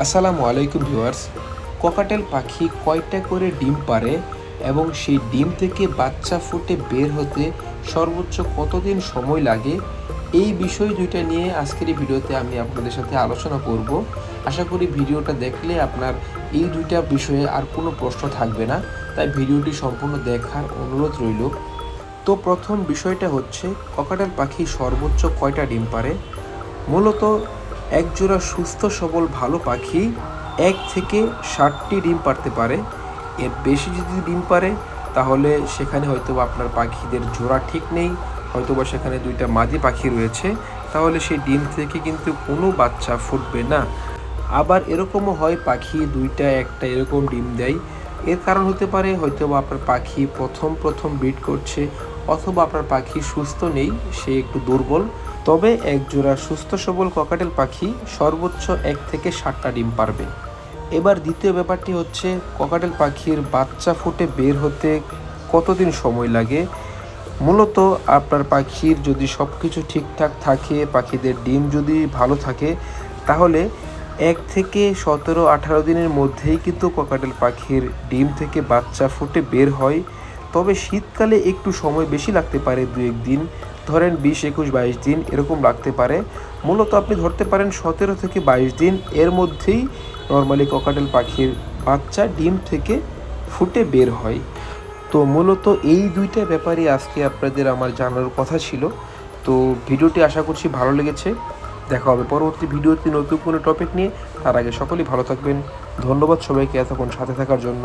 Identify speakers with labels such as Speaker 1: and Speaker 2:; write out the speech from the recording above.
Speaker 1: আসসালামু আলাইকুম viewers. Cockatiel পাখি কয়টা করে ডিম পারে এবং সেই ডিম থেকে বাচ্চা ফুটে বের হতে সর্বোচ্চ কতদিন সময় লাগে? এই বিষয় দুইটা নিয়ে আজকের এই ভিডিওতে আমি আপনাদের সাথে আলোচনা করব। আশা করি ভিডিওটা দেখলে আপনার এই দুইটা বিষয়ে আর কোনো প্রশ্ন থাকবে না। তাই ভিডিওটি সম্পূর্ণ দেখার অনুরোধ রইল। তো প্রথম বিষয়টা হচ্ছে, ককাটেল পাখি সর্বোচ্চ কয়টা ডিম পারে? মূলত একজোড়া সুস্থ সবল ভালো পাখি এক থেকে ষাটটি ডিম পারতে পারে। এর বেশি যদি ডিম পারে তাহলে সেখানে হয়তো আপনার পাখিদের জোড়া ঠিক নেই হয়তো বা সেখানে দুইটা মাদি পাখি রয়েছে, তাহলে সেই ডিম থেকে কিন্তু কোনো বাচ্চা ফুটবে না। আবার এরকমও হয় পাখি দুইটা, একটা এরকম ডিম দেয়। এর কারণ হতে পারে হয়তো বা আপনার পাখি প্রথম প্রথম ব্রিড করছে, অথবা আপনার পাখি সুস্থ নেই, সে একটু দুর্বল। তবে এক জোড়া সুস্থ সবল ককাটেল পাখি সর্বোচ্চ এক থেকে ষাটটা ডিম পারবে। এবার দ্বিতীয় ব্যাপারটি হচ্ছে, ককাটেল পাখির বাচ্চা ফুটে বের হতে কতদিন সময় লাগে? মূলত আপনার পাখির যদি সব কিছু ঠিকঠাক থাকে, পাখিদের ডিম যদি ভালো থাকে, তাহলে এক থেকে সতেরো, আঠারো দিনের মধ্যেই কিন্তু ককাটেল পাখির ডিম থেকে বাচ্চা ফুটে বের হয়। তবে শীতকালে একটু সময় বেশি লাগতে পারে দু একদিন ধরেন বিশ, একুশ, বাইশ দিন এরকম লাগতে পারে। মূলত আপনি ধরতে পারেন সতেরো থেকে বাইশ দিন এর মধ্যেই নর্মালি ককাটেল পাখির বাচ্চা ডিম থেকে ফুটে বের হয়। তো মূলত এই দুইটা ব্যাপারে আজকে আপনাদের আমার জানার কথা ছিল। তো ভিডিওটি আশা করছি ভালো লেগেছে। দেখা হবে পরবর্তী ভিডিওতে নতুন কোনো টপিক নিয়ে। তার আগে সকলেই ভালো থাকবেন। ধন্যবাদ সবাইকে এতক্ষণ সাথে থাকার জন্য।